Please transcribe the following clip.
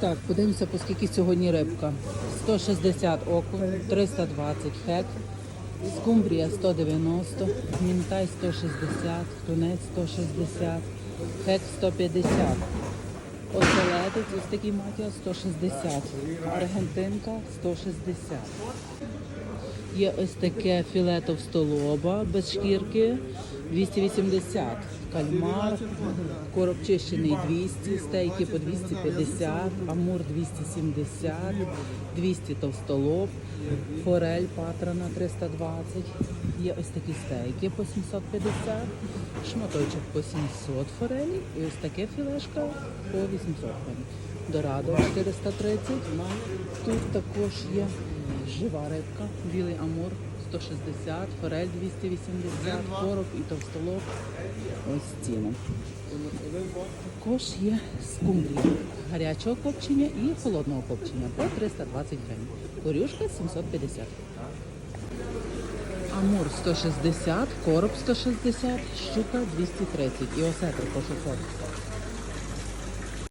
Так, подивимося, по скільки сьогодні рибка. 160 окунь, 320 хек, скумбрія 190, мінтай 160, тунець 160, хек 150. Оселедець, ось такий матіа 160, аргентинка 160. Є ось таке філе товстолоба без шкірки 280. Кальмар, короб чищений 200, стейки по 250, амур 270, 200 товстолоб, форель патрона 320. Є ось такі стейки по 750, шматочок по 700 форелі і ось таке філешка по 800 гривень. Дорадо 430. Тут також є жива рибка, білий амур 160, форель 280, короб і товстолоб. Ось ціни. Також є скумбрія гарячого копчення і холодного копчення по 320 гривень. Корюшка 750. Амур 160, короб 160, щука 230 і осетр по 600.